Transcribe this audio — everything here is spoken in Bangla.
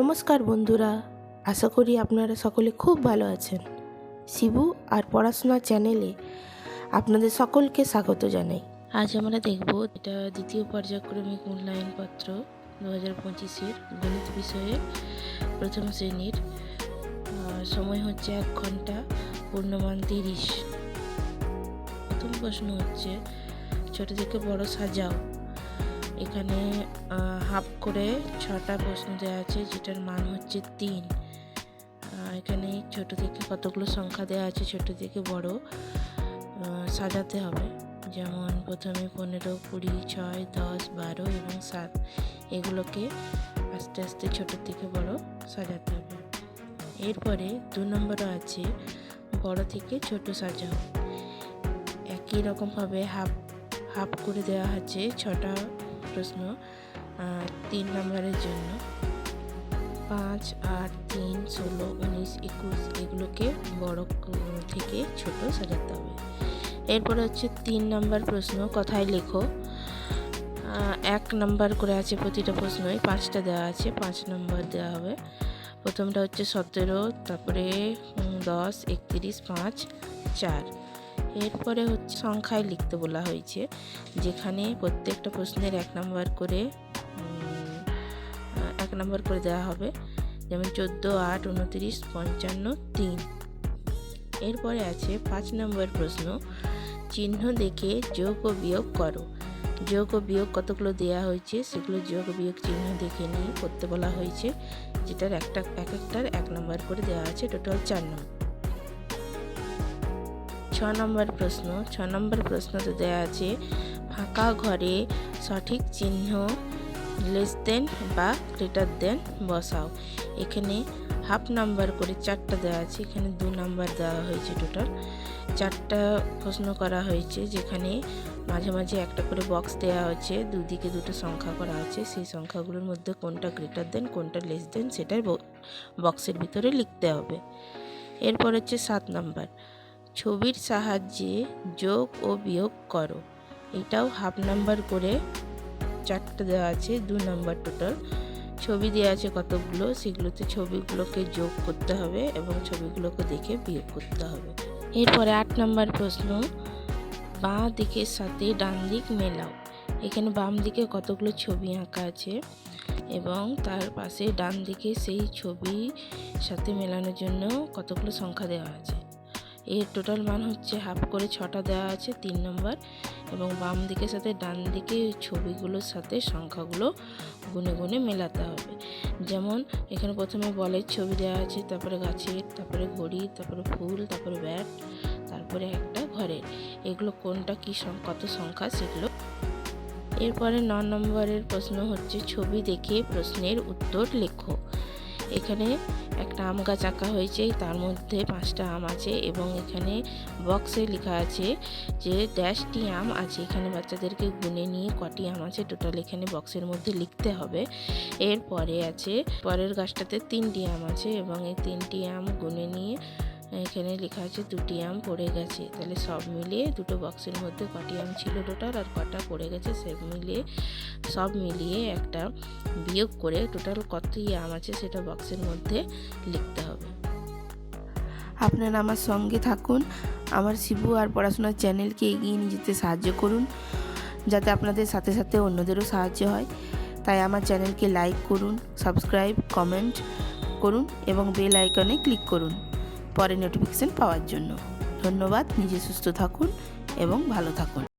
নমস্কার বন্ধুরা, আশা করি আপনারা সকলে খুব ভালো আছেন। শিবু আর পড়াশোনা চ্যানেলে আপনাদের সকলকে স্বাগত জানাই। আজ আমরা দেখব এটা দ্বিতীয় পর্যায়ক্রমিক মূল্যায়নপত্র দু হাজার পঁচিশের গণিত বিষয়ে প্রথম শ্রেণির। সময় হচ্ছে এক ঘণ্টা, পূর্ণমান তিরিশ। প্রথম প্রশ্ন হচ্ছে, ছোট থেকে বড় সাজাও। এখানে হাফ করে ছটা প্রশ্ন দেওয়া আছে, যেটার মান হচ্ছে তিন। এখানে ছোট থেকে কতগুলো সংখ্যা দেওয়া আছে, ছোট থেকে বড় সাজাতে হবে। যেমন প্রথমে পনেরো, কুড়ি, ছয়, দশ, বারো এবং সাত। এগুলোকে আস্তে আস্তে ছোট থেকে বড় সাজাতে হবে। এরপরে দু নম্বরও আছে, বড় থেকে ছোট সাজাও। একই রকমভাবে হাফ হাফ করে দেওয়া আছে, ছটা প্রশ্ন তিন নম্বরের জন্য। পাঁচ আট তিন, ষোলো, উনিশ, একুশ এগুলোকে বড় থেকে ছোট সাজাতে হবে। এরপরে হচ্ছে তিন নম্বর প্রশ্ন, কথায় লেখো। এক নম্বর করে আছে প্রতিটা প্রশ্নই, পাঁচটা দেওয়া আছে, পাঁচ নম্বর দেওয়া হবে। প্রথমটা হচ্ছে সতেরো, তারপরে দশ, একত্রিশ, পাঁচ, চার। এরপরে হচ্ছে সংখ্যায় লিখতে বলা হয়েছে, যেখানে প্রত্যেকটা প্রশ্নের এক নম্বর করে এক নম্বর করে দেওয়া হবে। যেমন চোদ্দ, আট, উনত্রিশ, পঞ্চান্ন, তিন। এরপরে আছে পাঁচ নম্বর প্রশ্ন, চিহ্ন দেখে যোগ ও বিয়োগ করো। যোগ ও বিয়োগ কতগুলো দেওয়া হয়েছে? সেগুলো যোগ বিয়োগ চিহ্ন দেখে নিয়ে করতে বলা হয়েছে, যেটার একটা, এক একটার এক নম্বর করে দেওয়া আছে, টোটাল চার নম্বর। নম্বর প্রশ্ন, ছ নম্বর প্রশ্নতে দেওয়া আছে ফাঁকা ঘরে সঠিক চিহ্ন লেস দেন বা গ্রেটার দেন বসাও। এখানে হাফ নাম্বার করে চারটা দেওয়া আছে, এখানে দু নাম্বার দেওয়া হয়েছে টোটাল চারটা প্রশ্ন করা হয়েছে, যেখানে মাঝে মাঝে একটা করে বক্স দেওয়া হয়েছে, দুদিকে দুটো সংখ্যা করা আছে, সেই সংখ্যাগুলোর মধ্যে কোনটা গ্রেটার দেন কোনটা লেস দেন সেটাই বক্সের ভিতরে লিখতে হবে। এরপর হচ্ছে সাত নাম্বার ছবির সাহায্যে যোগ ও বিয়োগ করো। এটাও হাফ নাম্বার করে চারটে দেওয়া আছে, দু নাম্বার টোটাল। ছবি দেওয়া আছে কতগুলো, সেগুলোতে ছবিগুলোকে যোগ করতে হবে এবং ছবিগুলোকে দেখে বিয়োগ করতে হবে। এরপরে আট নাম্বার প্রশ্ন, বাঁ দিকের সাথে ডান দিক মেলাও। এখানে বাম দিকে কতগুলো ছবি আঁকা আছে এবং তার পাশে ডান দিকে সেই ছবি সাথে মেলানোর জন্য কতগুলো সংখ্যা দেওয়া আছে? এর টোটাল মান হচ্ছে হাফ করে ছটা দেওয়া আছে, তিন নম্বর এবং বাম দিকের সাথে ডান দিকে ছবিগুলোর সাথে সংখ্যাগুলো গুনে গুনে মেলাতে হবে। যেমন এখানে প্রথমে বলের ছবি দেওয়া আছে, তারপরে গাছের, তারপরে ঘড়ি তারপরে ফুল, তারপরে ব্যাট, তারপরে একটা ঘরের। এগুলো কোনটা কী কত সংখ্যা সেগুলো। এরপরে ন নম্বরের প্রশ্ন হচ্ছে, ছবি দেখে প্রশ্নের উত্তর লেখো। এখানে একটা আম গাছ আঁকা হয়েছে। তার মধ্যে পাঁচটা আম আছে এবং এখানে বক্সে লেখা আছে যে ড্যাশটি আম আছে। এখানে বাচ্চাদেরকে গুনে নিয়ে কটি আম আছে টোটাল এখানে বক্সের মধ্যে লিখতে হবে। এরপরে আছে, পরের গাছটাতে তিনটি আম আছে এবং এই তিনটি আম গুনে নিয়ে এখানে লেখা আছে দুটি আম পড়ে গেছে। তাহলে সব মিলিয়ে দুটো বক্সের মধ্যে কটি আম ছিল টোটাল আর কটা পড়ে গেছে সে মিলিয়ে সব মিলিয়ে একটা বিয়োগ করে টোটাল কতই আম আছে সেটা বক্সের মধ্যে লিখতে হবে। আপনারা আমার সঙ্গে থাকুন। আমার শিবু আর পড়াশোনার চ্যানেলকে এগিয়ে নিয়ে যেতে সাহায্য করুন, যাতে আপনাদের সাথে সাথে অন্যদেরও সাহায্য হয়। তাই আমার চ্যানেলকে লাইক করুন সাবস্ক্রাইব কমেন্ট করুন এবং বেল আইকনে ক্লিক করুন। পরে নোটিফিকেশান পাওয়ার জন্য। ধন্যবাদ নিজে সুস্থ থাকুন এবং ভালো থাকুন।